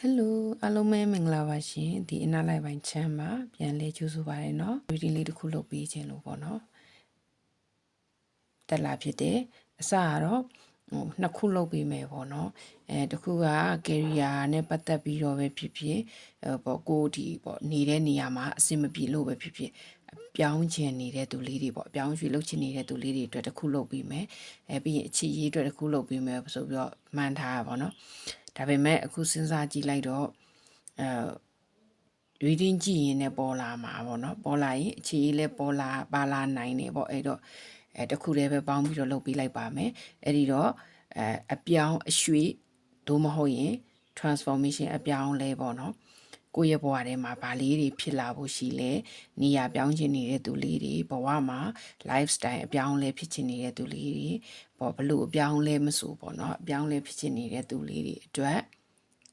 ဟယ်လိုအားလုံးပဲမင်္ဂလာပါရှင်ဒီအနာလိုက်ပိုင်းချမ်းမှာပြန်လဲကြိုးဆိုပါရနော် reading လေးတစ်ခုလုပ်ပေးခြင်းလို့ပေါ့နော်တက်လာဖြစ်တယ်အစကတော့ဟိုနှစ်ခုလုပ်ပေးမယ်ပေါ့နော်အဲတစ်ခုက career နဲ့ပတ်သက်ပြီးတော့ပဲဖြစ်ဖြစ်ဟိုပေါ့ကိုဒီပေါ့နေတဲ့နေရာမှာအဆင်မပြေလို့ပဲဖြစ်ဖြစ်ပြောင်းချင်နေတဲ့သူလေးတွေပေါ့အပြောင်းရွှေ့လုပ်ချင်နေတဲ့သူလေးတွေအတွက်တစ်ခုလုပ်ပြီးမယ်အဲပြီးရင်အချစ်ရေးအတွက်တစ်ခုလုပ်ပြီးမယ်ဆိုပြီးတော့မှန်းထားတာပေါ့နော် ဒါပေမဲ့အခုစဉ်းစားကြည့်လိုက်တော့အဲ reading ကြည့်ရင်လည်းပေါ်လာမှာပေါ့နော်ပေါ်လာရင်အခြေရေးလည်းပေါ်လာပါလာနိုင်တယ်ပေါ့အဲ့တော့အဲတခုတည်းပဲပေါင်းပြီးတော့လုပ်ပေးလိုက်ပါမယ်အဲ့ဒီတော့အဲအပြောင်းအရွှေ့သို့မဟုတ်ရင် transformation အပြောင်းလဲပေါ့နော် ကိုယ့်ရဲ့ဘဝထဲမှာဗာလေးတွေဖြစ်လာဖို့ရှိလဲနေရာပြောင်းချင်နေတဲ့သူလေးတွေဘဝမှာ lifestyle အပြောင်းလဲဖြစ်ချင်နေတဲ့သူလေးတွေပေါ့ဘလို့အပြောင်းလဲမဆိုပေါ့နော်အပြောင်းလဲဖြစ်ချင်နေတဲ့သူလေးတွေအတွက်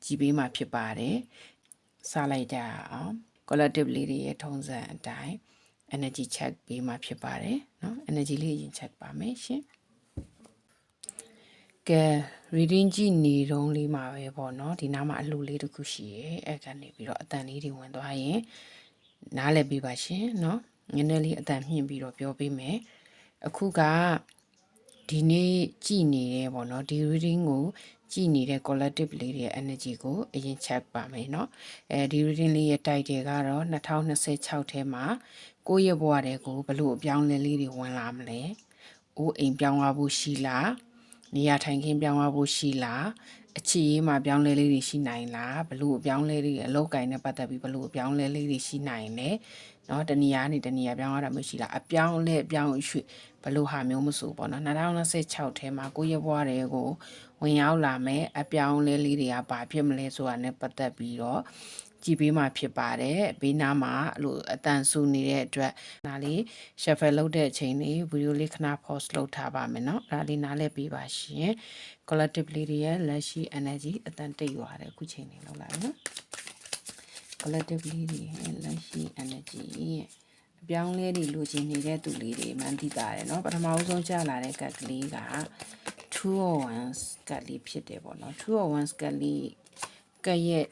ကြည်ပေးမှာဖြစ်ပါတယ်စလိုက်ကြအောင် collective လေးတွေရဲ့ထုံးစံအတိုင်း energy check ပေးမှာဖြစ်ပါတယ်เนาะ energy လေးရင် check ပါမယ်ရှင် ကဲ reading ကြည့်နေတော့လေးမှာပဲပေါ့เนาะဒီနားမှာအလှလေးတစ်ခုရှိရဲအဲ့ကနေပြီးတော့အတန်လေးတွေဝင်သွားရင်နားလည်ပေးပါရှင်เนาะနည်းနည်းလေးအတန်မြင့်ပြီးတော့ပြောပေးမယ်အခုကဒီနေ့ကြည်နေတယ်ပေါ့နော်ဒီ reading ကိုကြည်နေတဲ့ collective လေးတွေရဲ့ energy ကိုအရင် check ပါမယ်เนาะအဲဒီ reading လေးရဲ့ title ကတော့2026ထဲမှာကိုယ့်ရဲ့ဘဝတွေကိုဘလို့အပြောင်းလဲလေးတွေဝင်လာမလဲ။အိုးအိမ်ပြောင်းသွားဖို့ရှိလား။ နေရာထိုင်ခင်းပြောင်းသွားဖို့ရှိလား။အခြေရေးမှာပြောင်းလဲလေးတွေရှိနိုင်လား။ဘလို့အပြောင်းလဲလေးအလောက်ကင်နဲ့ပတ်သက်ပြီးဘလို့အပြောင်းလဲလေးတွေရှိနိုင်လဲ။เนาะတနေရာနေတနေရာပြောင်းရတာမျိုးရှိလား။အပြောင်းလဲအပြောင်းရွှေ့ဘလို့ဟာမျိုးမဆိုပေါ့နော်2026ထဲမှာကိုယ့်ရဲ့ဘဝတွေကိုဝင်ရောက်လာမယ်အပြောင်းလဲလေးတွေကဘာဖြစ်မလဲဆိုတာ ਨੇ ပတ်သက်ပြီးတော့ ကြည်ပေးမှဖြစ်ပါတယ်ဘေးနားမှာအဲ့လိုအတန်ဆူနေတဲ့အတွက်ဒါလေး shuffle လုပ်တဲ့အချိန်လေးဗီဒီယိုလေးခဏ pause လုပ်ထားပါမယ်เนาะဒါလေးနားလည်ပေးပါရှင် collective လေးတွေရဲ့လက်ရှိ energy အတန်တိတ်သွားတယ်အခုချိန်လေးလောက်လိုက်နော် collective လေးတွေရဲ့လက်ရှိ energy ရဲ့အပြောင်းလဲတွေလိုချင်နေတဲ့သူလေးတွေမှန်သိတာတယ်เนาะပထမဦးဆုံးကြာလာတဲ့ကတ်ကလေးက2 or 1ကတ်လေးဖြစ်တယ်ပေါ့เนาะ2 or 1ကတ်လေးကတ်ရဲ့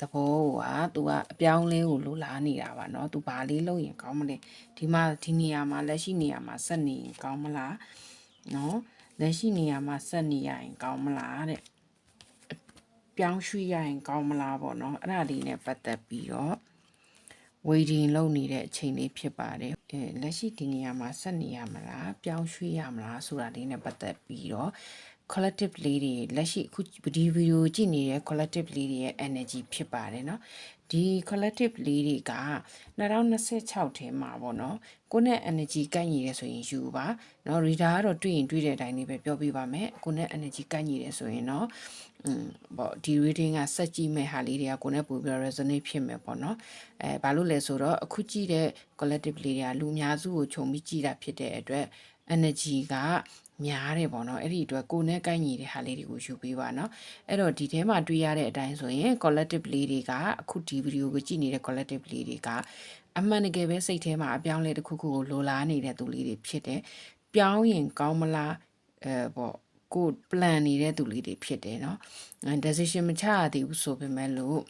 သဘောကသူကအပြောင်းလဲကိုလိုလားနေတာပါเนาะသူဘာလေးလုပ်ရင်ကောင်းမလဲဒီမှာဒီနေရာမှာလက်ရှိနေရာမှာဆက်နေရင်ကောင်းမလားเนาะလက်ရှိနေရာမှာဆက်နေရရင်ကောင်းမလားတဲ့ပြောင်းရွှေ့ရရင်ကောင်းမလားပေါ့เนาะအဲ့ဒါလေးနဲ့ပတ်သက်ပြီးတော့ waiting လုပ်နေတဲ့အချိန်လေးဖြစ်ပါတယ်အဲလက်ရှိဒီနေရာမှာဆက်နေရမလားပြောင်းရွှေ့ရမလားဆိုတာလေးနဲ့ပတ်သက်ပြီးတော့ collective လေးတွေလက်ရှိအခုဒီဗီဒီယိုကြည့်နေတဲ့ collective လေးတွေရဲ့ energy ဖြစ်ပါတယ်เนาะဒီ collective လေးတွေက2026ထဲမှာပေါ့နော်ကိုနဲ့ energy ကိုက်ညီတယ်ဆိုရင်ယူပါเนาะ reader ကတော့တွေ့ရင်တွေ့တဲ့အတိုင်းလေးပဲပြောပြပါမယ်ကိုနဲ့ energy ကိုက်ညီတယ်ဆိုရင်เนาะอืมပေါ့ဒီ reading ကစက်ကြည့်မဲ့ဟာလေးတွေကကိုနဲ့ပို့ပြီး resonate ဖြစ်မယ်ပေါ့နော်အဲဘာလို့လဲဆိုတော့အခုကြည့်တဲ့ collective လေးတွေကလူအများစုကိုခြုံပြီးကြည့်တာဖြစ်တဲ့အတွက် energy က များတယ်ပေါ့နော်အဲ့ဒီအတွက်ကိုယ်နဲ့ကိုက်ညီတဲ့ဟာလေးတွေကိုယူပေးပါနော်အဲ့တော့ဒီထဲမှာတွေ့ရတဲ့အတိုင်းဆိုရင် collective လေးတွေကအခုဒီဗီဒီယိုကိုကြည့်နေတဲ့ collective လေးတွေကအမှန်တကယ်ပဲစိတ်ထဲမှာအပြောင်းလဲတစ်ခုခုကိုလိုလားနေတဲ့သူလေးတွေဖြစ်တယ်ပြောင်းရင်ကောင်းမလားအဲပေါ့ကို plan နေတဲ့သူလေးတွေဖြစ်တယ်เนาะ decision မချရသေးဘူးဆိုပေမဲ့လို့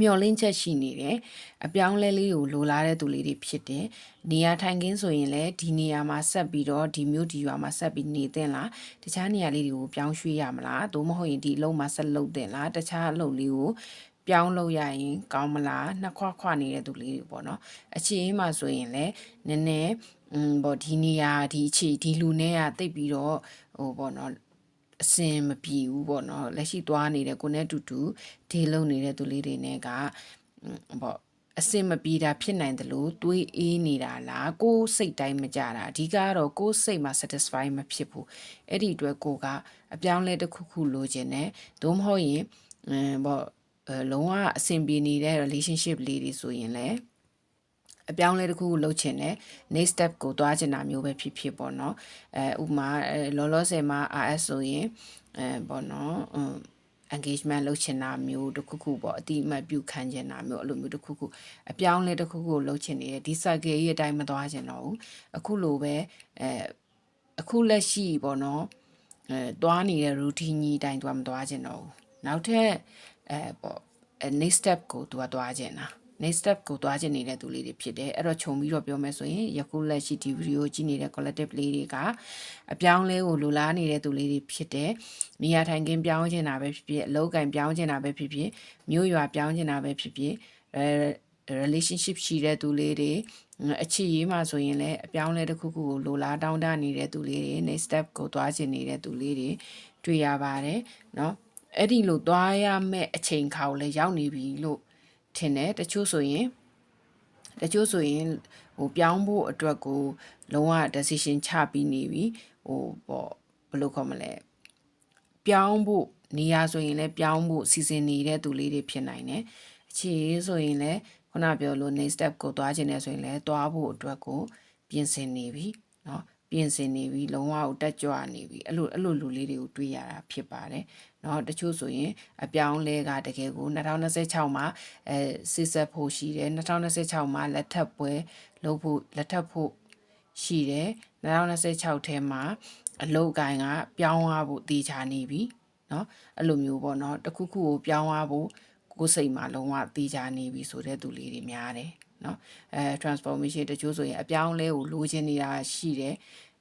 မျောလင်းချက်ရှိနေတယ်အပြောင်းလဲလေးကိုလိုလားတဲ့သူလေးတွေဖြစ်တယ်နေရာထိုင်ခင်းဆိုရင်လည်းဒီနေရာမှာဆက်ပြီးတော့ဒီမျိုးဒီရွာမှာဆက်ပြီးနေသင့်လားတခြားနေရာလေးတွေကိုပြောင်းရွှေ့ရမလားသို့မဟုတ်ရင်ဒီအလုံးမှာဆက်လုပ်သင့်လားတခြားအလုပ်လေးကိုပြောင်းလို့ရရင်ကောင်းမလားနှစ်ခွခွနေတဲ့သူလေးတွေပေါ့နော်အခြေအင်းမှာဆိုရင်လည်းနည်းနည်းอืมဗောဒီနေရာဒီအခြေဒီလူနဲ့ကတိတ်ပြီးတော့ဟိုဗောနော် အစင်မပြေဘူးပေါ့နော်လက်ရှိသွားနေတဲ့ကိုနဲ့တူတူဒေးလုံနေတဲ့သူလေးတွေနဲ့ကပေါ့အစင်မပြေတာဖြစ်နိုင်တယ်လို့တွေးအေးနေတာလားကိုယ်စိတ်တိုင်းမကြတာအဓိကတော့ကိုယ်စိတ်မှာ satisfy မဖြစ်ဘူးအဲ့ဒီအတွက်ကိုကအပြောင်းလဲတစ်ခုခုလိုချင်တယ်သို့မဟုတ်ရင်အမ်ပေါ့လုံးဝအဆင်ပြေနေတဲ့ relationship လေးတွေဆိုရင်လည်း အပြောင်းလဲတစ်ခုခုလုပ်ချင်တယ် next step ကိုသွားချင်တာမျိုးပဲဖြစ်ဖြစ်ပေါ့နော်အဲဥမာလောလောဆယ်မှာ RS ဆိုရင်အဲပေါ့နော် engagement လုပ်ချင်တာမျိုးတစ်ခုခုပေါ့အတိအမှတ်ပြုခံချင်တာမျိုးအဲ့လိုမျိုးတစ်ခုခုအပြောင်းလဲတစ်ခုခုလုပ်ချင်နေတယ်ဒီ cycle ရဲ့အတိုင်းမသွားချင်တော့ဘူးအခုလိုပဲအဲအခုလက်ရှိပေါ့နော်အဲသွားနေတဲ့ routine ကြီးအတိုင်းသွားမသွားချင်တော့ဘူးနောက်ထပ်အဲပေါ့အဲ next step ကိုသူကသွားခြင်းတာ next step ကိုသွားခြင်းနေတဲ့သူလေးတွေဖြစ်တယ်အဲ့တော့ခြုံပြီးတော့ပြောမယ်ဆိုရင်ယခုလက်ရှိဒီဗီဒီယိုကြည့်နေတဲ့ collective လေးတွေကအပြောင်းလဲကိုလိုလားနေတဲ့သူလေးတွေဖြစ်တယ်နေရာထိုင်ခင်းပြောင်းခြင်းတာပဲဖြစ်ဖြစ်အလုပ်ကံပြောင်းခြင်းတာပဲဖြစ်ဖြစ်မျိုးရွာပြောင်းခြင်းတာပဲဖြစ်ဖြစ်အဲ relationship ရှိတဲ့သူလေးတွေအချစ်ရေးမှဆိုရင်လည်းအပြောင်းလဲတစ်ခုခုကိုလိုလားတောင်းတနေတဲ့သူလေးတွေ next step ကိုသွားခြင်းနေတဲ့သူလေးတွေတွေ့ရပါတယ်เนาะအဲ့ဒီလိုသွားရမယ့်အချိန်ခါကိုလည်းရောက်နေပြီလို့ ထင်တယ်တချို့ဆိုရင်တချို့ဆိုရင်ဟိုပြောင်းဖို့အတွက်ကိုလုံးဝ decision ချပြီးနေပြီဟိုပေါ့ဘယ်လိုခေါ်မလဲပြောင်းဖို့နေရာဆိုရင်လည်းပြောင်းဖို့စီစဉ်နေတဲ့သူလေးတွေဖြစ်နိုင်တယ်အခြေဆိုရင်လည်းခုနပြောလို့ next step ကိုသွားခြင်းနဲ့ဆိုရင်လည်းသွားဖို့အတွက်ကိုပြင်ဆင်နေပြီเนาะ ပြင်ဆင်နေပြီလုံးဝကိုတက်ကြွနေပြီအဲ့လိုအဲ့လိုလူလေးတွေကိုတွေးရတာဖြစ်ပါတယ်เนาะတချို့ဆိုရင်အပြောင်းလဲကတကယ်ကို2026မှာအဲစစ်ဆက်ဖို့ရှိတယ်2026မှာလက်ထပ်ပွဲလုပ်ဖို့လက်ထပ်ဖို့ရှိတယ်2026ထဲမှာအလုတ်ကိုင်းကပြောင်းသွားဖို့တည်ချနေပြီเนาะအဲ့လိုမျိုးပေါ့เนาะတခုခုကိုပြောင်းသွားဖို့ကိုယ်စိတ်မှာလုံးဝတည်ချနေပြီဆိုတဲ့သူလေးတွေများတယ် နော်အဲ transformation တချို့ဆိုရင်အပြောင်းလဲကိုလိုချင်နေတာရှိတယ်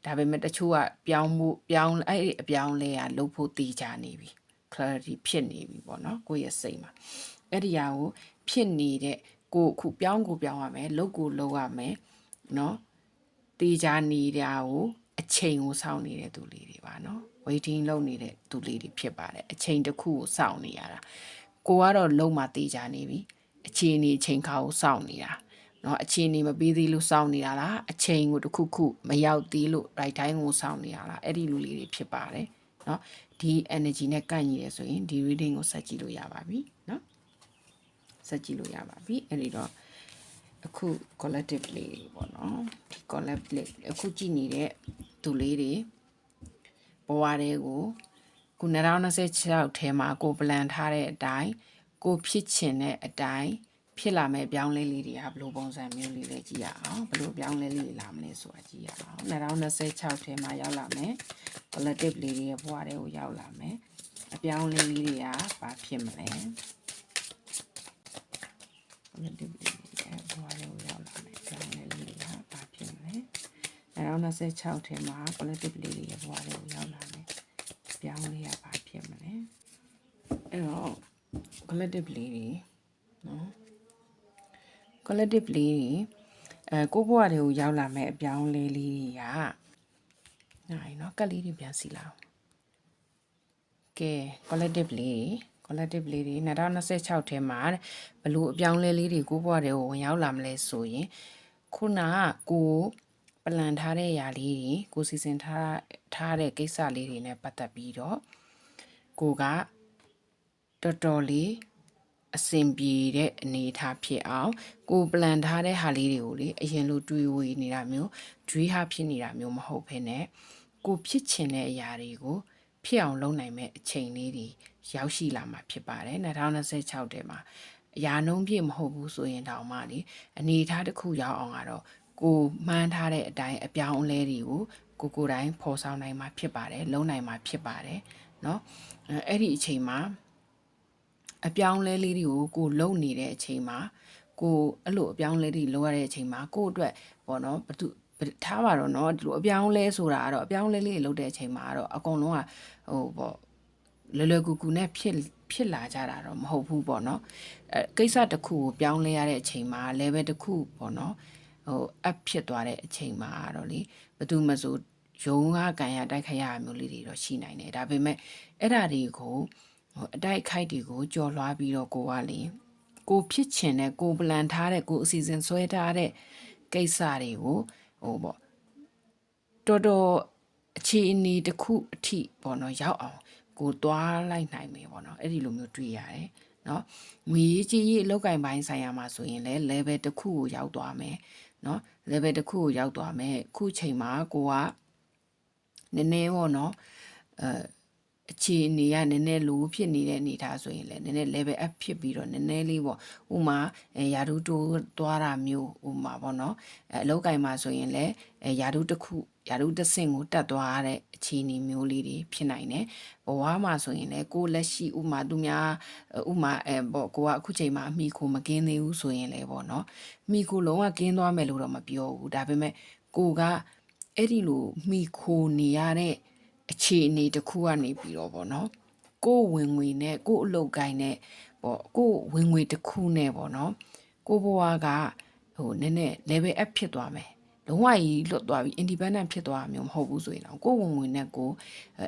ဒါပေမဲ့တချို့ကပြောင်းမှုပြောင်းအဲ့ဒီအပြောင်းလဲကလုပ်ဖို့တည်ကြနေပြီ clarity ဖြစ်နေပြီပေါ့နော်ကိုယ့်ရဲ့စိတ်မှာအဲ့ဒီဟာကိုဖြစ်နေတဲ့ကိုအခုပြောင်းကိုပြောင်းရမယ်လုပ်ကိုလုပ်ရမယ်နော်တည်ကြနေတာကိုအချိန်ကိုစောင့်နေတဲ့သူလေးတွေပါနော် waiting လုပ်နေတဲ့သူလေးတွေဖြစ်ပါတယ်အချိန်တစ်ခုကိုစောင့်နေရတာကိုကတော့လုံးမတည်ကြနေပြီအချိန်နေအချိန်ခါကိုစောင့်နေတာ နော်အချိန်နေမပေးသေးလို့စောင့်နေတာလားအချိန်ကိုတခုခုမရောက်သေးလို့ right time ကိုစောင့်နေတာလားအဲ့ဒီလိုလေးတွေဖြစ်ပါတယ်နော်ဒီ energy နဲ့ကန့်ညီရဆိုရင်ဒီ reading ကိုဆက်ကြည့်လို့ရပါပြီနော်ဆက်ကြည့်လို့ရပါပြီအဲ့ဒီတော့အခု collective လေးတွေပေါ့နော်ဒီ collective အခုကြည့်နေတဲ့သူလေးတွေဘဝတွေကိုခု2026ထဲမှာကိုပလန်ထားတဲ့အတိုင်းကိုဖြစ်ချင်တဲ့အတိုင်း ဖြစ်လာမဲ့ပြောင်းလဲလေးတွေကဘယ်လိုပုံစံမျိုးလေးလဲကြည့်ရအောင်ဘယ်လိုပြောင်းလဲလေးလာမလဲဆိုတာကြည့်ရအောင်2026ထဲမှာရောက်လာမယ် collective လေးတွေရဲ့ဘဝတွေကိုရောက်လာမယ်အပြောင်းလဲလေးတွေကဘာဖြစ်မလဲ collective လေးတွေရဲ့ဘဝတွေကိုရောက်လာမယ်အပြောင်းလဲလေးတွေကဘာဖြစ်မလဲ2026ထဲမှာ collective လေးတွေရဲ့ဘဝတွေကိုရောက်လာမယ်ပြောင်းလဲရဘာဖြစ်မလဲအဲ့တော့ collective လေးတွေနော် collective လေးတွေအဲကိုဘွားတွေကိုရောက်လာမဲ့အပြောင်းလဲလေးတွေကနိုင်နော်ကက်လေးတွေပြန်စီလာအောင်ကဲ collective လေး collective လေးတွေ2026ထဲမှာဘလို့အပြောင်းလဲလေးတွေကိုဘွားတွေကိုဝင်ရောက်လာမလဲဆိုရင်ခုနကကိုပလန်ထားတဲ့ຢာလေးတွေကိုစီစဉ်ထားထားတဲ့ကိစ္စလေးတွေနဲ့ပတ်သက်ပြီးတော့ကိုကတော်တော်လေး အဆင်ပြေတဲ့အနေအထားဖြစ်အောင်ကိုပလန်ထားတဲ့ဟာလေးတွေကိုလေအရင်လိုတွေးဝေနေတာမျိုးတွေးဟာဖြစ်နေတာမျိုးမဟုတ်ဘဲနဲ့ကိုဖြစ်ချင်တဲ့အရာတွေကိုဖြစ်အောင်လုပ်နိုင်မဲ့အချိန်လေးတွေရောက်ရှိလာမှာဖြစ်ပါတယ်2026ထဲမှာအရာနှုံးပြည့်မဟုတ်ဘူးဆိုရင်တောင်မှလေအနေအထားတစ်ခုရောက်အောင်ကတော့ကိုမှန်းထားတဲ့အတိုင်းအပြောင်းအလဲတွေကိုကိုကိုယ်တိုင်ဖော်ဆောင်နိုင်မှာဖြစ်ပါတယ်လုံနိုင်မှာဖြစ်ပါတယ်เนาะအဲ့ဒီအချိန်မှာ အပြောင်းလဲလေးတွေကိုကိုလုံနေတဲ့အချိန်မှာကိုအဲ့လိုအပြောင်းလဲတွေလုပ်ရတဲ့အချိန်မှာကိုအတွက်ပေါ့နော်ဘသူထားပါတော့เนาะဒီလိုအပြောင်းလဲဆိုတာကတော့အပြောင်းလဲလေးလုပ်တဲ့အချိန်မှာကတော့အကုန်လုံးကဟိုပေါ့လွယ်လွယ်ကူကူနဲ့ဖြစ်ဖြစ်လာကြတာတော့မဟုတ်ဘူးပေါ့နော်အဲကိစ္စတစ်ခုကိုပြောင်းလဲရတဲ့အချိန်မှာ level တစ်ခုပေါ့နော်ဟို up ဖြစ်သွားတဲ့အချိန်မှာတော့လေဘယ်သူမှဆိုရုံးကကန်ရတိုက်ခိုက်ရမျိုးလေးတွေတော့ရှိနိုင်တယ်ဒါပေမဲ့အဲ့ဓာတွေကိုဟို အတိုက်ခိုက်တွေကိုကြော်လွှားပြီးတော့ကိုကလေကိုဖြစ်ချင်တဲ့ကိုပလန်ထားတဲ့ကိုအစီအစဉ်ဆွဲထားတဲ့ကိစ္စတွေကိုဟိုပေါ့တော်တော်အခြေအနေတစ်ခုအထိပေါ့နော်ရောက်အောင်ကိုသွားလိုက်နိုင်မယ်ပေါ့နော်အဲ့ဒီလိုမျိုးတွေ့ရတယ်နော်ငွေကြီးကြီးအလောက်ကင်ပိုင်းဆိုင်ရာမှာဆိုရင်လည်း level တစ်ခုကိုရောက်သွားမယ်နော် level တစ်ခုကိုရောက်သွားမယ်ခုချိန်မှာကိုကနည်းနည်းပေါ့နော်အဲ အခြေအနေကနည်းနည်းလိုဖြစ်နေတဲ့အနေအထားဆိုရင်လည်းနည်းနည်း level up ဖြစ်ပြီးတော့နည်းနည်းလေးပေါ့ဥမာအဲယာဒူတိုးသွားတာမျိုးဥမာပေါ့နော်အဲအလောက်ကင်မှာဆိုရင်လည်းအဲယာဒူတစ်ခုယာဒူတစ်ဆင့်ကိုတက်သွားရတဲ့အခြေအနေမျိုးလေးတွေဖြစ်နိုင်တယ်ဘဝမှာဆိုရင်လည်းကိုယ်လက်ရှိဥမာသူများဥမာအဲပေါ့ကိုကအခုချိန်မှာအမိကိုမကင်းသေးဘူးဆိုရင်လည်းပေါ့နော်မိကိုလုံးဝကင်းသွားမယ်လို့တော့မပြောဘူးဒါပေမဲ့ကိုကအဲ့ဒီလိုမိခိုနေရတဲ့ အခြေအနေတစ်ခုကနေပြီးတော့ဗောနော်ကိုယ်ဝင်ငွေနဲ့ကိုယ်အလုပ်ကိုင်းနဲ့ပေါ့ကိုယ်ဝင်ငွေတစ်ခုနဲ့ဗောနော်ကိုဘွားကဟိုနည်းနည်း level up ဖြစ်သွားမယ်လုံးဝကြီးလွတ်သွားပြီ independent ဖြစ်သွားမျိုးမဟုတ်ဘူးဆိုရင်တော့ကိုယ်ဝင်ငွေနဲ့ကို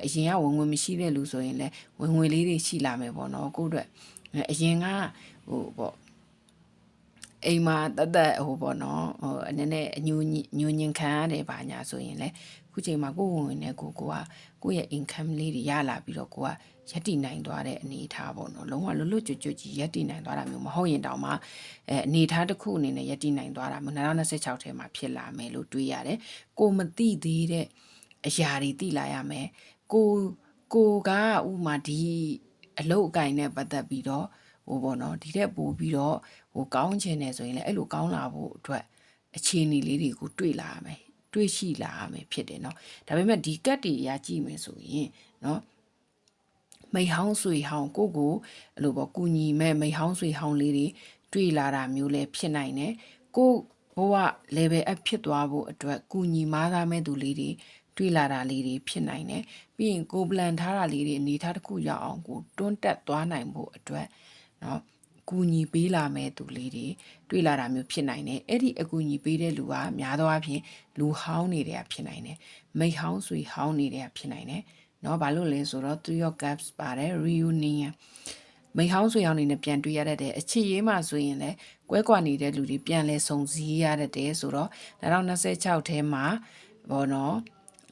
အရင်ကဝင်ငွေမရှိတဲ့လူဆိုရင်လည်းဝင်ငွေလေးတွေရှိလာမယ်ပေါ့နော်ကိုယ့်အတွက်အရင်ကဟိုပေါ့အိမ်မှာတသက်ဟိုပေါ့နော်ဟိုနည်းနည်းအညူညူညင်ခံရတယ်ဗာညာဆိုရင်လည်း ခုချိန်မှာကိုယ်ဝင်ဝင်နဲ့ကိုကိုကကိုယ့်ရဲ့ income လေးတွေရလာပြီးတော့ကိုကရက်တည်နိုင်သွားတဲ့အနေအထားပေါ့နော်လုံးဝလွတ်လွတ်ကျွတ်ကျွတ်ကြီးရက်တည်နိုင်သွားတာမျိုးမဟုတ်ရင်တောင်မှအဲအနေအထားတစ်ခုအနေနဲ့ရက်တည်နိုင်သွားတာမျိုး2026ထဲမှာဖြစ်လာမယ်လို့တွေးရတယ်ကိုမသိသေးတဲ့အရာတွေသိလာရမယ်ကိုကိုကဥမာဒီအလုတ်အကင်နဲ့ပတ်သက်ပြီးတော့ဟိုပေါ့နော်ဒီတဲ့ပို့ပြီးတော့ဟိုကောင်းချင်တယ်ဆိုရင်လည်းအဲ့လိုကောင်းလာဖို့အတွက်အခြေအနေလေးတွေကိုတွေ့လာရမယ် တွေ့ရှိလာရမယ်ဖြစ်တယ်เนาะဒါပေမဲ့ဒီကတ်တွေအရာကြည့်မယ်ဆိုရင်เนาะမိဟောင်းဆွေဟောင်းကိုကိုအဲ့လိုပေါ့ကုညီမဲ့မိဟောင်းဆွေဟောင်းလေးတွေတွေ့လာတာမျိုးလည်းဖြစ်နိုင်တယ်ကိုဘဝ level up ဖြစ်သွားဖို့အတွက်ကုညီမားသားမဲ့သူလေးတွေတွေ့လာတာလေးတွေဖြစ်နိုင်တယ်ပြီးရင်ကိုပလန်ထားတာလေးတွေအနေထားတစ်ခုရအောင်ကိုတွန်းတက်သွားနိုင်ဖို့အတွက်เนาะ ကူညီပေးလာမဲ့သူလေးတွေတွေ့လာတာမျိုးဖြစ်နိုင်တယ်အဲ့ဒီအကူညီပေးတဲ့လူကများသောအားဖြင့်လူဟောင်းနေတဲ့ဖြစ်နိုင်တယ်မိဟောင်းဆွေဟောင်းနေတဲ့ဖြစ်နိုင်တယ်เนาะဘာလို့လဲဆိုတော့ three of cups ပါတယ် reunion မိဟောင်းဆွေဟောင်းနေနဲ့ပြန်တွေ့ရတဲ့အချစ်ရေးမှဆိုရင်လည်းကွဲကွာနေတဲ့လူတွေပြန်လဲစုံစည်းရတဲ့ဆိုတော့2026ထဲမှာဘောနော်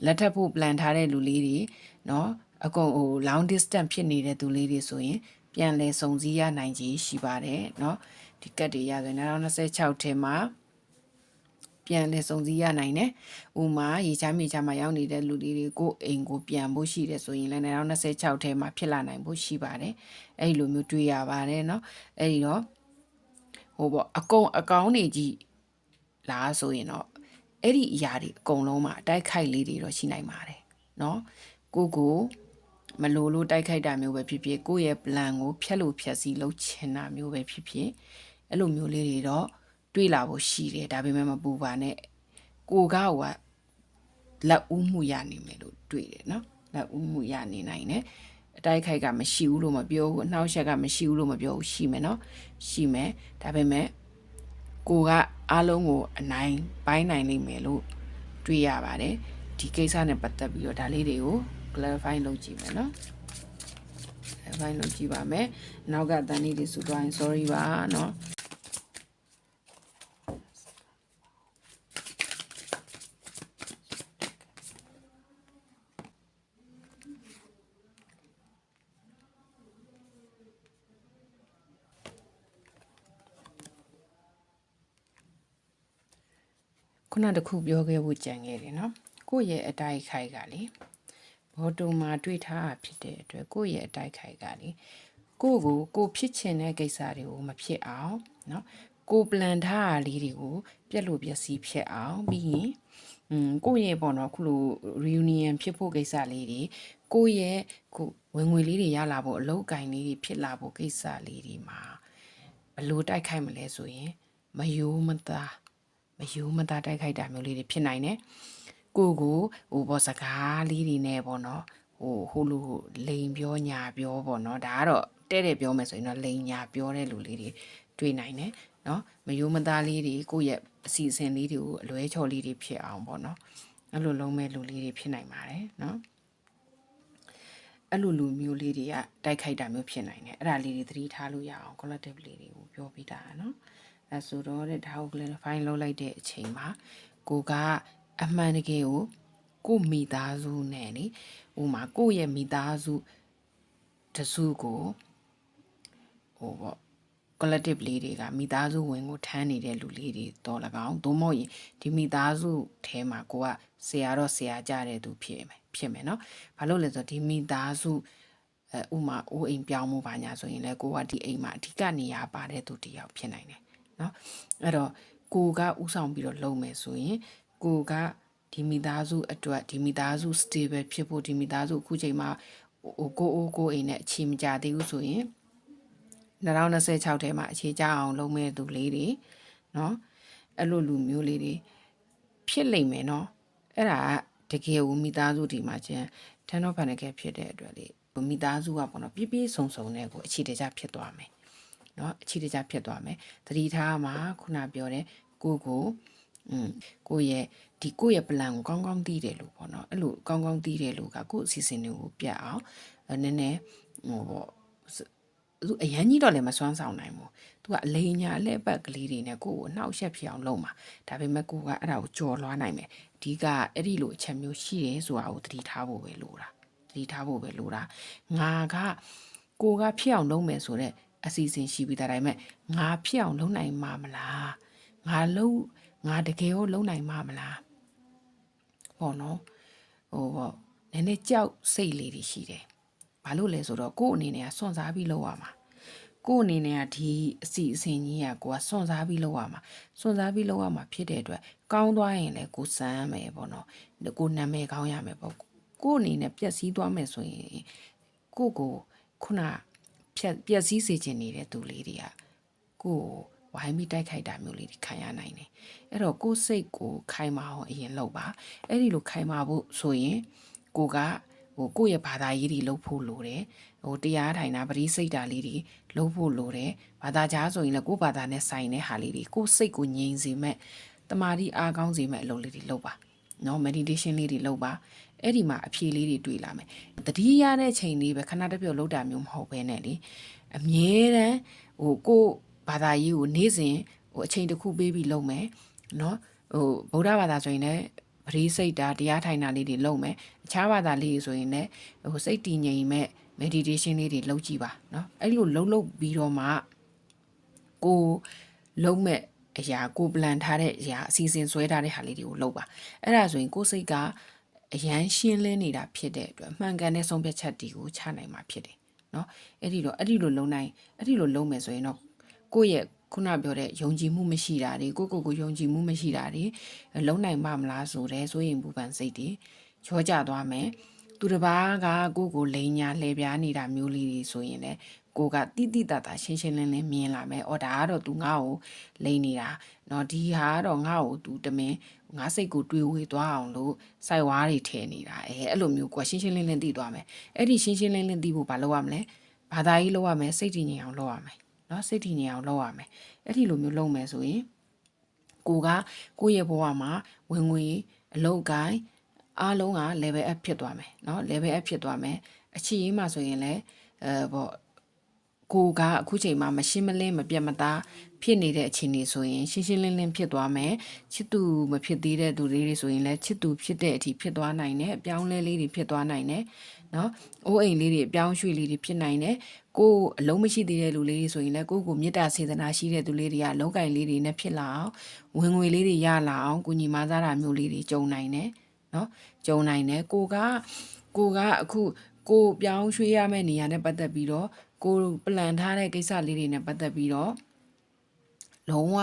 လက်ထပ်ဖို့ plan ထားတဲ့လူလေးတွေเนาะအကုန်ဟို long distance ဖြစ်နေတဲ့သူလေးတွေဆိုရင် ပြန်လဲစုံစည်းရနိုင်ကြီးရှိပါတယ်เนาะဒီကတ်တွေရဆိုရင်2026ထဲမှာပြန်လဲစုံစည်းရနိုင်တယ်။ဥမာရေချမ်းမြေချမ်းမှာရောက်နေတဲ့လူတွေတွေကိုအိမ်ကိုပြန်ဖို့ရှိတယ်ဆိုရင်လည်း2026ထဲမှာဖြစ်လာနိုင်ဖို့ရှိပါတယ်။အဲ့ဒီလိုမျိုးတွေ့ရပါတယ်เนาะ။အဲ့ဒီတော့ဟိုပေါ့အကုန်အကောင်းနေကြီးလားဆိုရင်တော့အဲ့ဒီအရာတွေအကုန်လုံးမှာအတိုက်ခိုက်လေးတွေတော့ရှိနိုင်ပါတယ်เนาะ။ကိုကို မလိုလို့တိုက်ခိုက်တာမျိုးပဲဖြစ်ဖြစ်ကိုယ့်ရဲ့ plan ကိုဖျက်လို့ဖျက်စီးလုပ်ချင်တာမျိုးပဲဖြစ်ဖြစ်အဲ့လိုမျိုးလေးတွေတော့တွေးလာဖို့ရှိတယ်ဒါပေမဲ့မပူပါနဲ့ကိုကဟိုကလက်ဦးမှုရနိုင်မယ်လို့တွေးတယ်နော်လက်ဦးမှုရနေနိုင်တယ်အတိုက်ခိုက်ကမရှိဘူးလို့မပြောဘူးအနှောက်အယှက်ကမရှိဘူးလို့မပြောဘူးရှိမယ်နော်ရှိမယ်ဒါပေမဲ့ကိုကအားလုံးကိုအနိုင်ပိုင်းနိုင်နိုင်မယ်လို့တွေးရပါတယ်ဒီကိစ္စနဲ့ပတ်သက်ပြီးတော့ဒါလေးတွေကို clarify လုပ်ကြည့်မယ်နော် clarify လုပ်ကြည့်ပါမယ်နောက်ကတန်လေးတွေဆိုတော့ sorry ပါနော်ခုနတခုပြောခဲ့ဖို့ကြံခဲ့တယ်နော်ကိုယ့်ရဲ့အတိုက်ခိုက်ကလေ ဘောတုံမှာတွေ့ထားတာဖြစ်တဲ့အတွက်ကိုယ့်ရဲ့အတိုက်ခိုက်ကလေကိုယ့်ကိုကိုဖြစ်ချင်တဲ့ကိစ္စတွေကိုမဖြစ်အောင်နော်ကိုပလန်ထားတာလေးတွေကိုပြက်လို့ပြက်စီးဖြစ်အောင်ပြီးရင်อืมကိုယ့်ရဲ့ပေါ့နော်ခုလို reunion ဖြစ်ဖို့ကိစ္စလေးတွေကိုယ့်ရဲ့ခုဝင်ငွေလေးတွေရလာဖို့အလုပ်အကင်လေးတွေဖြစ်လာဖို့ကိစ္စလေးတွေမှာဘလို့တိုက်ခိုက်မလဲဆိုရင်မယိုးမသားမယိုးမသားတိုက်ခိုက်တာမျိုးလေးတွေဖြစ်နိုင်တယ် ကိုကိုဟိုဘောစကားလေးတွေနဲ့ပေါ့နော်ဟိုဟိုလိုလိန်ပြောညာပြောပေါ့နော်ဒါကတော့တဲ့တဲ့ပြောမယ်ဆိုရင်တော့လိန်ညာပြောတဲ့လူလေးတွေတွေ့နိုင်တယ်နော်မယိုးမသားလေးတွေကိုယ့်ရဲ့အစီအစဉ်လေးတွေကိုအလွဲချော်လေးတွေဖြစ်အောင်ပေါ့နော်အဲ့လိုလုံးမဲ့လူလေးတွေဖြစ်နိုင်ပါတယ်နော်အဲ့လိုလူမျိုးလေးတွေကတိုက်ခိုက်တာမျိုးဖြစ်နိုင်တယ်အဲ့ဒါလေးတွေသတိထားလို့ရအောင် collective လေးတွေကိုပြောပြတာနော်အဲဆိုတော့တဲ့ဒါကို clarify လုပ်လိုက်တဲ့အချိန်မှာကိုက အမှန်တကယ်ကိုကိုမိသားစုနဲ့လေဟိုမှာကိုရဲ့မိသားစုတစုကိုဟိုပေါ့ collective လေးတွေကမိသားစုဝင်ကိုထမ်းနေတဲ့လူလေးတွေတော့၎င်းသို့မဟုတ်ရင်ဒီမိသားစုထဲမှာကိုကဆရာတော့ဆရာကြတဲ့သူဖြစ်မယ်ဖြစ်မယ်နော်ဘာလို့လဲဆိုတော့ဒီမိသားစုအဲဥမာအိုးအိမ်ပြောင်းမှုပါညာဆိုရင်လည်းကိုကဒီအိမ်မှာအဓိကနေရာပါတဲ့သူတစ်ယောက်ဖြစ်နိုင်တယ်နော်အဲ့တော့ကိုကဥဆောင်ပြီးတော့လုပ်မယ်ဆိုရင် ကိုကဒီမိသားစုအတွက်ဒီမိသားစု stable ဖြစ်ဖို့ဒီမိသားစုအခုချိန်မှာဟိုကိုအိုးကိုအိမ်နဲ့အချိန်မကြသေးဘူးဆိုရင်2026ထဲမှာအခြေကြအောင်လုပ်မဲ့သူလေးတွေနော်အဲ့လိုလူမျိုးလေးတွေဖြစ်လိမ့်မယ်နော်အဲ့ဒါကတကယ်ကိုမိသားစုဒီမှာချင်းထန်တော့ဖန်ကဖြစ်တဲ့အတွက်လေမိသားစုကပေါ့နော်ပြည့်ပြည့်စုံစုံနဲ့ကိုအခြေတကျဖြစ်သွားမယ်နော်အခြေတကျဖြစ်သွားမယ်သတိထားမှာခုနပြောတဲ့ကိုကို อืมကိုရဲ့ဒီကိုရဲ့ plan ကိုကောင်းကောင်းသိတယ်လို့ပေါ့နော်အဲ့လိုကောင်းကောင်းသိတယ်လို့ကကိုအစီအစဉ်တွေကိုပြတ်အောင်နည်းနည်းဟိုပေါ့သူအရန်ကြီးတော့လည်းမစွမ်းဆောင်နိုင်ဘူးသူကအလိညာအလဲ့ပတ်ကလေးတွေနဲ့ကိုကိုနှောက်ရက်ဖြစ်အောင်လုပ်မှာဒါပေမဲ့ကိုကအဲ့ဒါကိုကြော်လွှားနိုင်မယ်အဓိကအဲ့ဒီလိုအချက်မျိုးရှိတယ်ဆိုတာကိုသတိထားဖို့ပဲလိုတာသတိထားဖို့ပဲလိုတာငါကကိုကဖြစ်အောင်လုပ်မယ်ဆိုတော့အစီအစဉ်ရှိပြီးသားဒါပေမဲ့ငါဖြစ်အောင်လုပ်နိုင်မှာမလားငါလုံး ငါတကယ်ရောလုံးနိုင်မှာမလားပေါ့နော်ဟိုပေါ့နည်းနည်းကြောက်စိတ်လေးတွေရှိတယ်ဘာလို့လဲဆိုတော့ကို့အနေနဲ့ကစွန့်စားပြီးလုပ်ရမှာကို့အနေနဲ့ကဒီအစီအစဉ်ကြီးကကိုကစွန့်စားပြီးလုပ်ရမှာစွန့်စားပြီးလုပ်ရမှာဖြစ်တဲ့အတွက်ကောင်းသွားရင်လည်းကိုစမ်းမယ်ပေါ့နော်ကိုနာမည်ကောင်းရမယ်ပေါ့ကို့အနေနဲ့ပျက်စီးသွားမယ်ဆိုရင်ကိုကိုခုနဖြက်ပျက်စီးစေခြင်းနေတဲ့သူလေးတွေကကိုကို ဝိုင်းပြီးတိုက်ခိုက်တာမျိုးလေးတွေခံရနိုင်တယ်အဲ့တော့ကိုယ်စိတ်ကိုခိုင်မာအောင်အရင်လုပ်ပါအဲ့ဒီလိုခိုင်မာဖို့ဆိုရင်ကိုကဟိုကိုယ့်ရဲ့ဘာသာရေးတွေလုပ်ဖို့လိုတယ်ဟိုတရားထိုင်တာပရိစိတ်တာလေးတွေလုပ်ဖို့လိုတယ်ဘာသာကြားဆိုရင်လည်းကိုယ့်ဘာသာနဲ့ဆိုင်တဲ့ဟာလေးတွေကိုယ်စိတ်ကိုငြိမ်စေမဲ့တမာတိအားကောင်းစေမဲ့အလုပ်လေးတွေလုပ်ပါနော် meditation လေးတွေလုပ်ပါအဲ့ဒီမှာအဖြေလေးတွေတွေ့လာမယ်တတိယတဲ့ချိန်လေးပဲခဏတစ်ပြုတ်လုပ်တာမျိုးမဟုတ်ဘဲနဲ့လေအမြဲတမ်းဟိုကိုယ့် ဘာသာရေးကိုနေ့စဉ်ဟိုအချိန်တစ်ခုပေးပြီးလုပ်မယ်နော်ဟိုဗုဒ္ဓဘာသာဆိုရင်လည်းပရိစိတ်တာတရားထိုင်တာလေးတွေလုပ်မယ်အခြားဘာသာလေးဆိုရင်လည်းဟိုစိတ်တည်ငြိမ်မဲ့ meditation လေးတွေလုပ်ကြည့်ပါနော်အဲ့လိုလှုပ်လှုပ်ပြီးတော့မှကိုလုံးမဲ့အရာကိုပလန်ထားတဲ့အရာအစီအစဉ်ဆွဲထားတဲ့ဟာလေးတွေကိုလုပ်ပါအဲ့ဒါဆိုရင်ကိုယ်စိတ်ကအရန်ရှင်းလင်းနေတာဖြစ်တဲ့အတွက်မှန်ကန်တဲ့ဆုံးဖြတ်ချက်တွေကိုချနိုင်မှာဖြစ်တယ်နော်အဲ့ဒီတော့အဲ့ဒီလိုလုံနိုင်အဲ့ဒီလိုလုံမယ်ဆိုရင်တော့ ကိုယ့်ရဲ့ခုနပြောတဲ့ယုံကြည်မှုမရှိတာတွေကိုကိုကိုယုံကြည်မှုမရှိတာတွေလုံနိုင်မှာမလားဆိုတဲ့ဆိုရင်ဘူပန်စိတ်တွေရောကြသွားမယ်သူတစ်ပါးကကိုကိုလိန်ညာလှည့်ပြားနေတာမျိုးလေးတွေဆိုရင်လည်းကိုကတိတိတတ်တာရှင်းရှင်းလင်းလင်းမြင်လာမယ်။အော်ဒါကတော့ तू ငါ့ကိုလိန်နေတာ။နော်ဒီဟာကတော့ငါ့ကို तू တမင်ငါစိတ်ကိုတွေးဝေသွားအောင်လို့စိုက်ဝါးတွေထည့်နေတာ။အဲအဲ့လိုမျိုးကိုရှင်းရှင်းလင်းလင်းသိသွားမယ်။အဲ့ဒီရှင်းရှင်းလင်းလင်းသိဖို့ဘာလုပ်ရမလဲ။ဘာသာရေးလုပ်ရမယ်စိတ်တည်ငြိမ်အောင်လုပ်ရမယ်။ နော်စိတ်တည်နေအောင်လုပ်ရမယ်အဲ့ဒီလိုမျိုးလုပ်မယ်ဆိုရင်ကိုကကိုယ့်ရဲ့ဘဝမှာဝင်ငွေအလုပ်ကိုင်းအားလုံးက level up ဖြစ်သွားမယ်နော် level up ဖြစ်သွားမယ်အချီရေးမှာဆိုရင်လည်းအဲပေါ့ကိုကအခုချိန်မှာမရှင်းမလင်းမပြတ်မသားဖြစ်နေတဲ့အခြေအနေဆိုရင်ရှင်းရှင်းလင်းလင်းဖြစ်သွားမယ်ချစ်သူမဖြစ်သေးတဲ့သူလေးတွေဆိုရင်လည်းချစ်သူဖြစ်တဲ့အထိဖြစ်သွားနိုင်တယ်အပြောင်းလဲလေးတွေဖြစ်သွားနိုင်တယ်နော်အိုးအိမ်လေးတွေအပြောင်းရွှေ့လေးတွေဖြစ်နိုင်တယ် ကိုယ်အလုံးမရှိသေးတဲ့လူလေးတွေဆိုရင်လည်းကိုယ့်ကိုမေတ္တာစေတနာရှိတဲ့သူလေးတွေကလောကင်လေးတွေနဲ့ဖြစ်လာအောင်ဝင်ငွေလေးတွေရလာအောင်ကုညီမသားတာမျိုးလေးတွေကြုံနိုင်တယ်နော်ကြုံနိုင်တယ်ကိုကကိုကအခုကိုပြောင်းရွှေ့ရမယ့်နေရာနဲ့ပတ်သက်ပြီးတော့ကိုပလန်ထားတဲ့ကိစ္စလေးတွေနဲ့ပတ်သက်ပြီးတော့လုံးဝ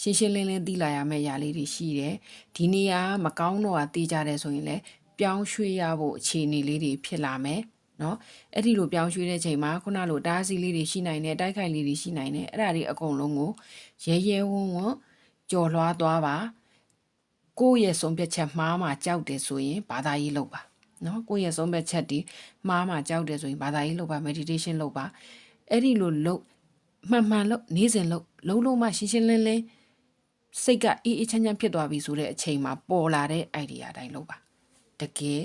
ရှင်းရှင်းလင်းလင်းသိလာရမယ့်ຢာလေးတွေရှိတယ်ဒီနေရာမကောင်းတော့တာသိကြတယ်ဆိုရင်လည်းပြောင်းရွှေ့ရဖို့အခြေအနေလေးတွေဖြစ်လာမယ် နော်အဲ့ဒီလိုပြောင်းရွှေ့တဲ့ချိန်မှာခုနလိုတားစီလေးတွေရှိနိုင်တယ်တိုက်ခိုက်လေးတွေရှိနိုင်တယ်အဲ့ဒါတွေအကုန်လုံးကိုရဲရဲဝံ့ဝံ့ကြော်လွှားသွားပါကိုယ့်ရဲ့ဆုံးဖြတ်ချက်မှားမှကြောက်တယ်ဆိုရင်ဘာသာရေးလုပ်ပါနော်ကိုယ့်ရဲ့ဆုံးဖြတ်ချက်ဒီမှားမှကြောက်တယ်ဆိုရင်ဘာသာရေးလုပ်ပါ meditation လုပ်ပါအဲ့ဒီလိုလုပ်မှန်မှန်လုပ်နေ့စဉ်လုပ်လုံးလုံးမှရှင်းရှင်းလင်းလင်းစိတ်ကအေးအေးချမ်းချမ်းဖြစ်သွားပြီဆိုတဲ့အချိန်မှာပေါ်လာတဲ့ idea အတိုင်းလုပ်ပါတကယ်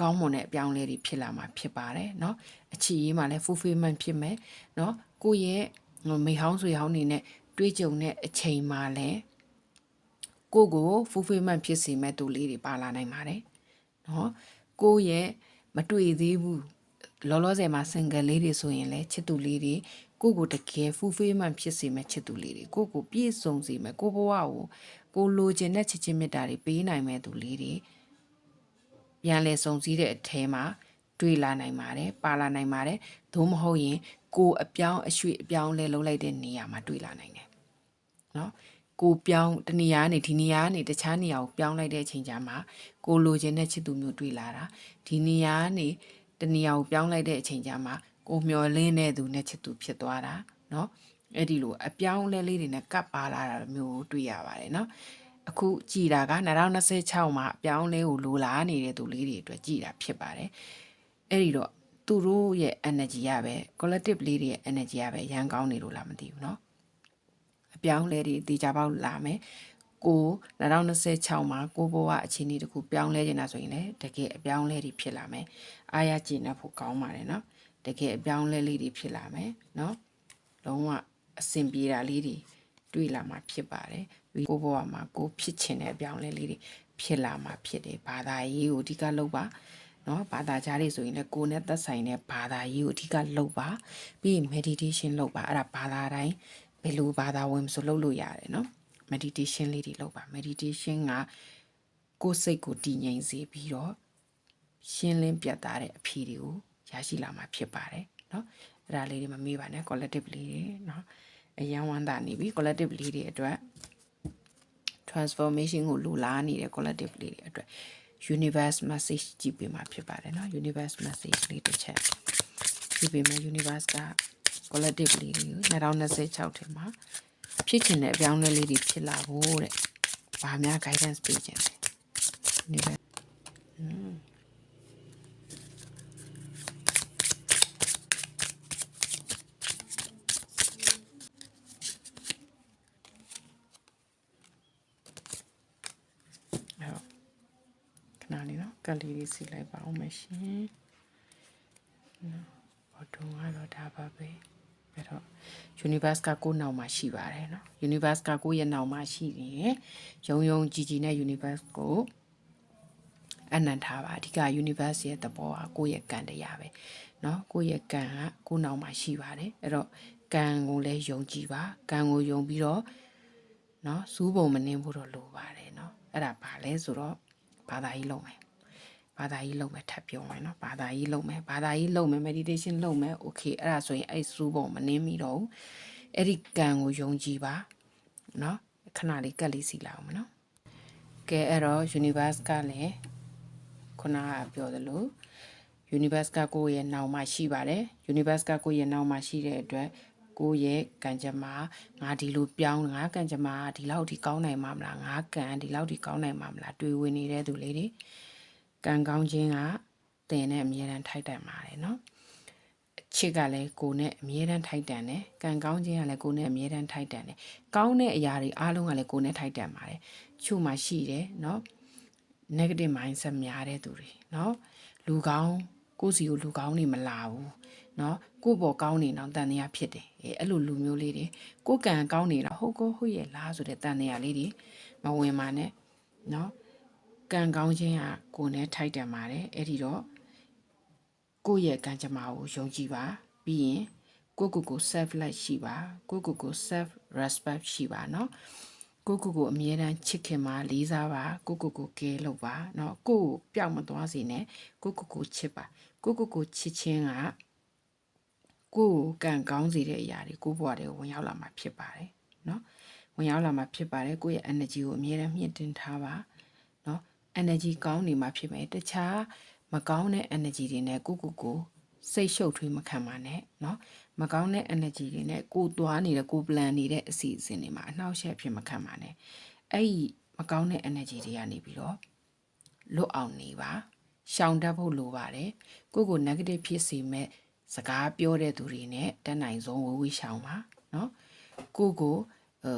ကောင်းမွန်တဲ့အပြောင်းလဲတွေဖြစ်လာမှာဖြစ်ပါတယ်เนาะအချီရေးမှာလည်း fulfillment ဖြစ်မယ်เนาะကိုယ့်ရဲ့မိဟောင်းဆွေဟောင်းနေနဲ့တွေးကြုံတဲ့အချိန်မှာလည်းကိုကို fulfillment ဖြစ်စေမဲ့သူလေးတွေပါလာနိုင်ပါတယ်เนาะကိုယ့်ရဲ့မတွေ့သေးဘူးလောလောဆယ်မှာ single လေးတွေဆိုရင်လည်းချစ်သူလေးတွေကိုကိုတကယ် fulfillment ဖြစ်စေမဲ့ချစ်သူလေးတွေကိုကိုပြည့်စုံစေမဲ့ကိုဘဝကိုကိုလိုချင်တဲ့ချစ်ချင်းမေတ္တာတွေပေးနိုင်မဲ့သူလေးတွေရ ပြန်လဲစုံစည်းတဲ့အထဲမှာတွေ့လာနိုင်ပါတယ်ပါလာနိုင်ပါတယ်သို့မဟုတ်ရင် ကိုယ်အပြောင်းအရွှေ့အပြောင်းလဲလုပ်လိုက်တဲ့နေရာမှာတွေ့လာနိုင်တယ်နော်ကိုပြောင်းတနေရာကနေဒီနေရာကနေတခြားနေရာကိုပြောင်းလိုက်တဲ့အချိန်ကျမှကိုလိုချင်တဲ့ချစ်သူမျိုးတွေ့လာတာဒီနေရာကနေတနေရာကိုပြောင်းလိုက်တဲ့အချိန်ကျမှကိုမျောလင်းတဲ့သူနဲ့ချစ်သူဖြစ်သွားတာနော်အဲ့ဒီလိုအပြောင်းလဲလေးတွေနဲ့ကပ်ပါလာတာမျိုးကိုတွေ့ရပါတယ်နော် အခုကြည်တာက2026မှာအပြောင်းလဲကိုလိုလားနေတဲ့သူလေးတွေအတွက်ကြည်တာဖြစ်ပါတယ်အဲ့ဒီတော့သူတို့ရဲ့ energy ရပဲ collective လေးတွေရဲ့ energy ရပဲရန်ကောင်းနေလို့လားမသိဘူးเนาะ အပြောင်းလဲတွေတေချာပေါက်လာမယ်ကို2026မှာကိုဘဝအခြေအနေတခုပြောင်းလဲနေတာဆိုရင်လည်းတကယ်အပြောင်းလဲတွေဖြစ်လာမယ်အားရကျင့်တတ်ဖို့ကောင်းပါတယ်နော်တကယ်အပြောင်းလဲလေးတွေဖြစ်လာမယ်နော်လုံးဝအဆင်ပြေတာလေးတွေတွေ့လာမှာဖြစ်ပါတယ် ကိုဘဝမှာကိုဖြစ်ချင်တဲ့အပြောင်းလဲလေးတွေဖြစ်လာမှာဖြစ်တယ်ဘာသာရေးကိုအဓိကလုပ်ပါနော်ဘာသာကြားတွေဆိုရင်လည်းကိုယ်နဲ့သက်ဆိုင်တဲ့ဘာသာရေးကိုအဓိကလုပ်ပါပြီးရင် meditation လုပ်ပါအဲ့ဒါဘာသာတိုင်းဘယ်လိုဘာသာဝင်မဆိုလုပ်လို့ရတယ်နော် meditation လေးတွေလုပ်ပါ meditation ကကိုယ်စိတ်ကိုတည်ငြိမ်စေပြီးတော့ရှင်းလင်းပြတ်သားတဲ့အဖြေတွေကိုရရှိလာမှာဖြစ်ပါတယ်နော်အဲ့ဒါလေးတွေမမေ့ပါနဲ့ collective လေးတွေနော်အရန်ဝမ်းသာနေပြီ collective လေးတွေအတွက် transformation ကိုလိုလားနေတဲ့ collective လေးတွေအတွက် universe message ကြည့်ပေးမှာဖြစ်ပါတယ်เนาะ universe message လေးတစ်ချက်ကြည့်ပေးမယ် universe က collective လေးတွေကို2026ထဲမှာဖြစ်ချင်တဲ့အပြောင်းအလဲလေးတွေဖြစ်လာဖို့တဲ့။ဘာများ guidance ပေးခြင်းလဲ။ universe အဲ့ ကတ်လေးလေးစီလိုက်ပါအောင်မရှင်နော်ဘောတုံကတော့ဒါပါပဲအဲ့တော့ universe ကကိုယ့်နောက်မှာရှိပါတယ်နော် universe ကကိုယ့်ရဲ့နောက်မှာရှိနေတယ်ယုံယုံကြည်ကြည်နဲ့ universe ကိုအနန္ထားပါအဓိက universe ရဲ့သဘောကကိုယ့်ရဲ့ကံတရားပဲเนาะကိုယ့်ရဲ့ကံကကိုယ့်နောက်မှာရှိပါတယ်အဲ့တော့ကံကိုလည်းယုံကြည်ပါကံကိုယုံပြီးတော့เนาะစူးပုံမနှင်းဖို့တော့လိုပါတယ်เนาะအဲ့ဒါဘာလဲဆိုတော့ဘာသာရေးလုပ်မယ် ဘာသာရေးလုပ်မယ်ထပ်ပြောမယ်နော်ဘာသာရေးလုပ်မယ်ဘာသာရေးလုပ်မယ် meditation လုပ်မယ် okay အဲ့ဒါဆိုရင်အဲ့စူးပုံမနှင်းမိတော့ဘူးအဲ့ဒီကံကိုယုံကြည်ပါနော်ခဏလေးကက်လေးစီလာအောင်နော်ကဲအဲ့တော့ universe ကလည်းခုနကပြောသလို universe ကကိုယ့်ရဲ့နောင်မှရှိပါတယ် universe ကကိုယ့်ရဲ့နောင်မှရှိတဲ့အတွက်ကိုယ့်ရဲ့ကံကြမ္မာငါဒီလိုပြောင်းငါကံကြမ္မာဒီလောက်ထိကောင်းနိုင်မှာမလားငါကံဒီလောက်ထိကောင်းနိုင်မှာမလားတွေးဝင်နေတဲ့သူလေးတွေ ကံကောင်းခြင်းကသင်နဲ့အမြဲတမ်းထိုက်တန်ပါတယ်နော်ချစ်ကလည်းကိုနဲ့အမြဲတမ်းထိုက်တန်တယ်ကံကောင်းခြင်းကလည်းကိုနဲ့အမြဲတမ်းထိုက်တန်တယ်ကောင်းတဲ့အရာတွေအားလုံးကလည်းကိုနဲ့ထိုက်တန်ပါတယ်ချို့မှရှိတယ်နော် negative mindset များတဲ့သူတွေနော်လူကောင်းကိုစီကိုလူကောင်းနေမလာဘူးနော်ကိုပေါ်ကောင်းနေတော့တန်တရားဖြစ်တယ်အဲအဲ့လိုလူမျိုးလေးတွေကိုကံကောင်းနေတာဟုတ်ကောဟုတ်ရဲ့လားဆိုတဲ့တန်တရားလေးတွေမဝင်ပါနဲ့နော် ကံကောင်းခြင်းကကိုယ်နဲ့ထိုက်တန်ပါတယ်အဲ့ဒီတော့ကိုယ့်ရဲ့ကံကြမ္မာကိုယုံကြည်ပါပြီးရင်ကိုယ့်ကိုယ်ကို self like ရှိပါကိုယ့်ကိုယ်ကို self respect ရှိပါเนาะကိုကိုကိုအမြဲတမ်းချစ်ခင်ပါလေးစားပါကိုကိုကိုကဲလို့ပါเนาะကိုကိုပျောက်မသွားစေနဲ့ကိုကိုကိုချစ်ပါကိုကိုကိုချစ်ခြင်းကကိုကိုကံကောင်းစေတဲ့အရာတွေကိုဘဝတွေဝင်ရောက်လာမှာဖြစ်ပါတယ်เนาะဝင်ရောက်လာမှာဖြစ်ပါတယ်ကိုယ့်ရဲ့ energy ကိုအမြဲတမ်းမြင့်တင်ထားပါเนาะ energy ကောင်းနေမှာဖြစ်မယ်တခြားမကောင်းတဲ့ energy တွေနဲ့ကိုကိုကိုစိတ်ရှုပ်ထွေးမခံပါနဲ့เนาะမကောင်းတဲ့ energy တွေနဲ့ကိုသွားနေတဲ့ကို plan နေတဲ့အစီအစဉ်တွေမှာအနှောက်အယှက်ဖြစ်မခံပါနဲ့အဲ့ဒီမကောင်းတဲ့ energy တွေကနေပြီးတော့လွတ်အောင်နေပါရှောင်တတ်ဖို့လိုပါတယ်ကိုကို negative ဖြစ်စေမဲ့စကားပြောတဲ့သူတွေနဲ့တက်နိုင်ဆုံးဝေးဝေးရှောင်ပါเนาะကိုကိုအဲ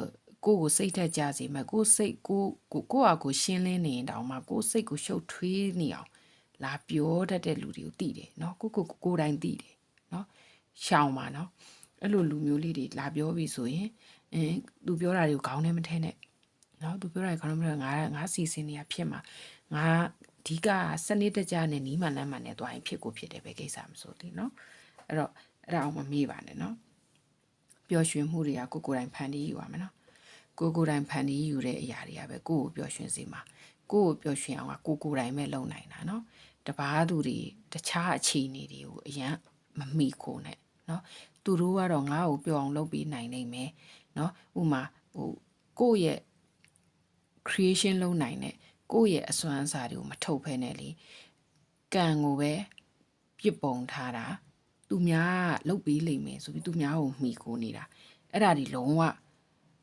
ကိုကိုစိတ်ထက်ကြစေမဲ့ကိုစိတ်ကိုကိုကိုဟာကိုရှင်းလင်းနေရင်တောင်မှကိုစိတ်ကိုရှုပ်ထွေးနေအောင်လာပြောတတ်တဲ့လူတွေကိုသိတယ်เนาะကိုကိုကိုတိုင်းသိတယ်เนาะရှောင်ပါနော်အဲ့လိုလူမျိုးလေးတွေလာပြောပြီဆိုရင်အင်းသူပြောတာတွေကိုခေါင်းထဲမထဲနဲ့နော်သူပြောတာခေါင်းထဲမထဲငါငါစီစဉ်နေရဖြစ်မှာငါအဓိကစနစ်တကျနဲ့နီးမှန်လမ်းမှန်နဲ့သွားရင်ဖြစ်ကိုဖြစ်တယ်ပဲကိစ္စမဆိုသေးနော်အဲ့တော့အဲ့ဒါအောင်မမေ့ပါနဲ့နော်ပျော်ရွှင်မှုတွေကကိုကိုယ်တိုင်ဖန်တီးယူရမယ်နော် ကိုကိုယ်တိုင်ဖန်တီးယူတဲ့အရာတွေကပဲကိုယ့်ကိုပျော်ရွှင်စေမှာ ကိုယ့်ကိုပျော်ရွှင်အောင်ကကိုကိုယ်တိုင်ပဲလုပ်နိုင်တာเนาะတပားသူတွေတခြားအခြေအနေတွေကိုအရန်မမိခိုးနဲ့เนาะသူတို့ကတော့ငါ့ကိုပျော်အောင်လုပ်ပေးနိုင်နိုင်မယ်เนาะဥမာဟိုကိုယ့်ရဲ့ creation လုပ်နိုင်တဲ့ကိုယ့်ရဲ့အစွမ်းအစာတွေကိုမထုတ်ဖဲနဲ့လေကံကိုပဲပြစ်ပုံထားတာသူများကလုပ်ပေးလိမ့်မယ်ဆိုပြီးသူများကိုမှီခိုနေတာအဲ့ဒါဒီလုံးဝ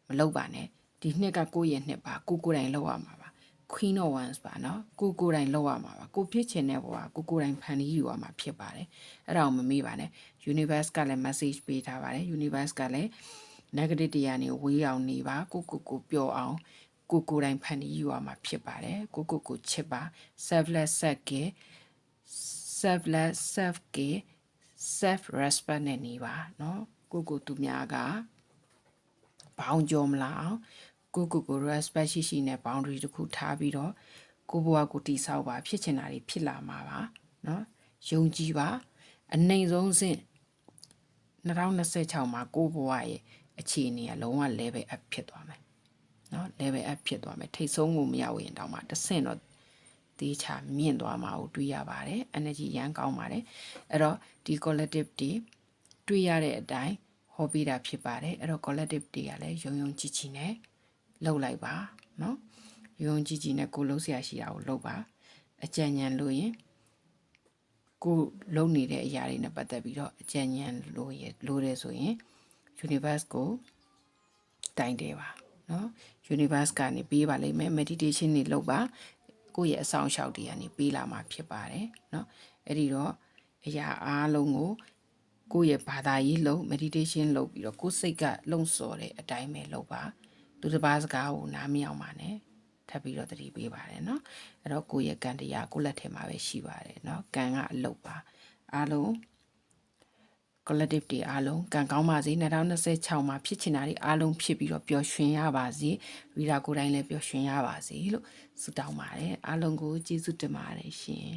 မလုပ်ပါနဲ့ဒီနှစ်ကကိုယ့်ရဲ့နှစ်ပါကိုကိုယ်တိုင်လုပ်ရမှာပါ Queen of Wands ပါเนาะကိုကိုယ်တိုင်လုပ်ရမှာပါကိုဖြစ်ချင်တဲ့ဘဝကိုကိုယ်တိုင်ဖန်တီးယူရမှာဖြစ်ပါတယ်အဲ့ဒါကိုမမေ့ပါနဲ့ universe ကလည်း message ပေးထားပါတယ် universe ကလည်း negative တရားနေဝေးအောင်နေပါကိုကိုကိုပျော်အောင်ကိုကိုယ်တိုင်ဖန်တီးယူရမှာဖြစ်ပါတယ်ကိုကိုကိုချစ်ပါ selfless self care selfless self care self respect နဲ့နေပါเนาะကိုကိုသူများက ဘောင်းကြောမလာအောင်ကိုကိုကို respect ရှိရှိနဲ့ boundary တစ်ခုထားပြီးတော့ကိုဘဝကိုတိဆောက်ပါဖြစ်ချင်တာတွေဖြစ်လာမှာပါเนาะယုံကြည်ပါအနိုင်ဆုံးစင့်2026မှာကိုဘဝရဲ့အခြေအနေကလုံးဝ level up ဖြစ်သွားမယ်เนาะ level up ဖြစ်သွားမယ်ထိတ်ဆုံးကိုမရောက်ရင်တောင်မှတစ်ဆင့်တော့တေးချမြင့်သွားမှာကိုတွေးရပါတယ် energy ရမ်းကောင်းပါတယ်အဲ့တော့ဒီ collective တွေတွေးရတဲ့အတိုင်း ဟောပေးတာဖြစ်ပါတယ်အဲ့တော့ collective တွေကလည်းယုံယုံကြည်ကြည်နဲ့လှုပ်လိုက်ပါเนาะယုံကြည်ကြည်နဲ့ကိုလှုပ်ဆရာရှိတာကိုလှုပ်ပါအကြံဉာဏ်လို့ရင်ကိုလုံနေတဲ့အရာတွေနဲ့ပတ်သက်ပြီးတော့အကြံဉာဏ်လို့ရလို့တယ်ဆိုရင် universe ကိုတိုင်တယ်ပါเนาะ universe ကနေပေးပါလိမ့်မယ် meditation တွေလုပ်ပါကိုယ့်ရဲ့အဆောင်အရှောက်တွေကနေပေးလာမှာဖြစ်ပါတယ်เนาะအဲ့ဒီတော့အရာအားလုံးကို ကိုယ့်ရဲ့ဘာသာရေးလုပ် meditation လုပ်ပြီးတော့ကိုယ်စိတ်ကလုံဆော်တဲ့အတိုင်းပဲလုပ်ပါသူတစ်ပါးစကားကိုနားမအောင်ပါနဲ့ထပ်ပြီးတော့တတိပေးပါတယ်เนาะအဲ့တော့ကိုယ့်ရဲ့ကံတရားကိုယ့်လက်ထဲမှာပဲရှိပါတယ်เนาะကံကအလုပ်ပါအားလုံး collective တွေအားလုံးကံကောင်းပါစေ2026မှာဖြစ်ချင်တာတွေအားလုံးဖြစ်ပြီးတော့ပျော်ရွှင်ရပါစေရီဒါကိုယ်တိုင်လည်းပျော်ရွှင်ရပါစေလို့ဆုတောင်းပါတယ်အားလုံးကိုကျေးဇူးတင်ပါတယ်ရှင်